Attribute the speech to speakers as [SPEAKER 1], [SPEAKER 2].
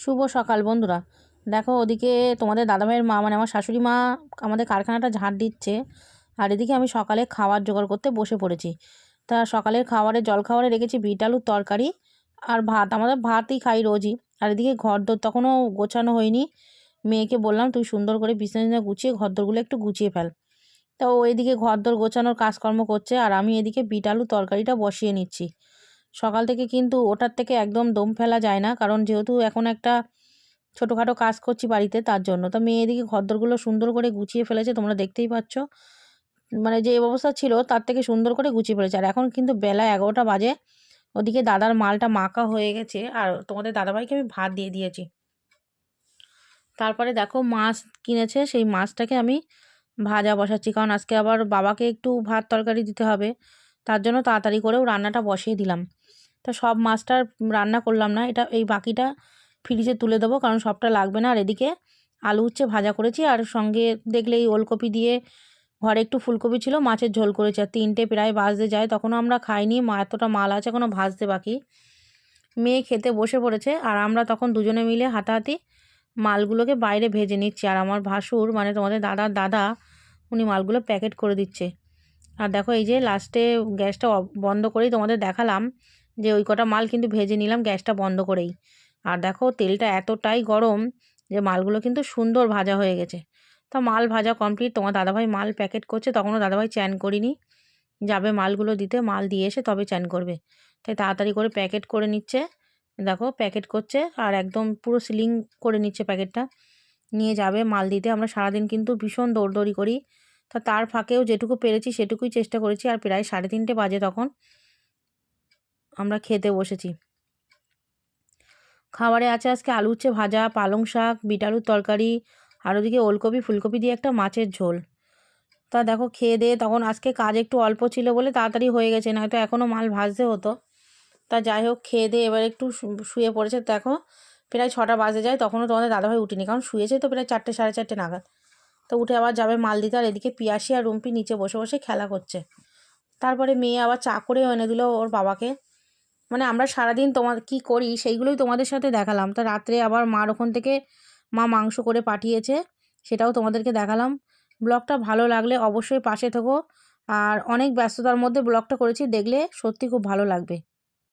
[SPEAKER 1] শুভ সকাল বন্ধুরা। দেখো ওদিকে তোমাদের দাদাভাইয়ের মা মানে আমার শাশুড়ি মা আমাদের কারখানাটা ঝাড় দিচ্ছে। আর এদিকে আমি সকালে খাবার জোগাড় করতে বসে পড়েছি। তা সকালের খাবারে জল খাবারে রেখেছি বিট আলুর তরকারি আর ভাত। আমাদের ভাতই খাই রোজই। আর এদিকে ঘরদোর তখনও গোছানো হয়নি। মেয়েকে বললাম, তুই সুন্দর করে বিছানা গুছিয়ে ঘরদোরগুলো একটু গুছিয়ে ফেল। তো ও এদিকে ঘরদোর গোছানোর কাজকর্ম করছে আর আমি এদিকে বিট আলু তরকারিটা বসিয়ে নিচ্ছি। সকাল থেকে কিন্তু ওটার থেকে একদম দম ফেলা যায় না। কারণ যেহেতু এখন একটা ছোটোখাটো কাজ করছি বাড়িতে, তার জন্য। তো মেয়ে এদিকে ঘরদোরগুলো সুন্দর করে গুছিয়ে ফেলেছে, তোমরা দেখতেই পাচ্ছ। মানে যে অবস্থা ছিল, তার থেকে সুন্দর করে গুছিয়ে ফেলেছে। আর এখন কিন্তু বেলা এগারোটা বাজে। ওদিকে দাদার মালটা মাখা হয়ে গেছে। আর তোমাদের দাদাভাইকে আমি ভাত দিয়ে দিয়েছি। তারপরে দেখো মাছ কিনেছে, সেই মাছটাকে আমি ভাজা বসাচ্ছি। কারণ আজকে আবার বাবাকে একটু ভাত তরকারি দিতে হবে। তার জন্য তাড়াতাড়ি করেও রান্নাটা বসিয়ে দিলাম। তো সব মাছটা রান্না করলাম না, এটা এই বাকিটা ফ্রিজে তুলে দেবো, কারণ সবটা লাগবে না। আর এদিকে আলু উচ্ছে ভাজা করেছি, আর সঙ্গে দেখলে এই ওলকপি দিয়ে ঘরে একটু ফুলকপি ছিল, মাছের ঝোল করেছে। আর তিনটে প্রায় ভাজতে যায়, তখনও আমরা খাইনি, মা এতটা মাল আছে এখনও ভাজতে বাকি। মেয়ে খেতে বসে পড়েছে, আর আমরা তখন দুজনে মিলে হাতাহাতি মালগুলোকে বাইরে ভেজে নিচ্ছি। আর আমার ভাসুর মানে তোমাদের দাদার দাদা, উনি মালগুলো প্যাকেট করে দিচ্ছে। আর দেখো এই যে লাস্টে গ্যাসটা বন্ধ করেই তোমাদের দেখালাম যে ওই কটা মাল কিন্তু ভেজে নিলাম গ্যাসটা বন্ধ করেই। আর দেখো তেলটা এতটাই গরম যে মালগুলো কিন্তু সুন্দর ভাজা হয়ে গেছে। তা মাল ভাজা কমপ্লিট তোমার দাদাভাই মাল প্যাকেট করছে, তখনও দাদাভাই চ্যান করিনি। যাবে মালগুলো দিতে, মাল দিয়ে এসে তবে চ্যান করবে। তাই তাড়াতাড়ি করে প্যাকেট করে নিচ্ছে। দেখো প্যাকেট করছে আর একদম পুরো সিলিং করে নিচ্ছে প্যাকেটটা নিয়ে যাবে মাল দিতে। আমরা সারাদিন কিন্তু ভীষণ দৌড়দৌড়ি করি। তা তার ফাঁকেও যেটুকু পেরেছি সেটুকুই চেষ্টা করেছি আর প্রায় সাড়ে তিনটে বাজে তখন আমরা খেতে বসেছি। খাবারে আছে আজকে আলু উচ্ছে ভাজা, পালং শাক, বিট আলুর তরকারি আর ওদিকে ওলকপি, ফুলকপি দিয়ে একটা মাছের ঝোল। তা দেখো খেয়ে দিয়ে তখন আজকে কাজ একটু অল্প ছিল বলে তাড়াতাড়ি হয়ে গেছে, নয়তো এখনও মাল ভাজতে হতো। তা যাই হোক খেয়ে দিয়ে এবার একটু শুয়ে পড়েছে। দেখো প্রায় ছটা বাজে যায়, তখনও তোমাদের দাদাভাই উঠিনি, কারণ শুয়েছে তো প্রায় চারটে, সাড়ে চারটে নাগাদ। তো উঠে আবার যাবে মাল দিতে আর এদিকে পিয়াসি আর রুম্পি নিচে বসে বসে খেলা করছে। তারপরে মেয়ে আবার চা করে এনে দিল ওর বাবাকে। মানে আমরা সারাদিন তোমার কি করি সেইগুলোই তোমাদের সাথে দেখালাম। তা রাত্রে আবার মার ওখান থেকে মা মাংস করে পাঠিয়েছে, সেটাও তোমাদেরকে দেখালাম। ব্লগটা ভালো লাগলে অবশ্যই পাশে থেকো। আর অনেক ব্যস্ততার মধ্যে ব্লগটা করেছি, দেখলে সত্যি খুব ভালো লাগবে।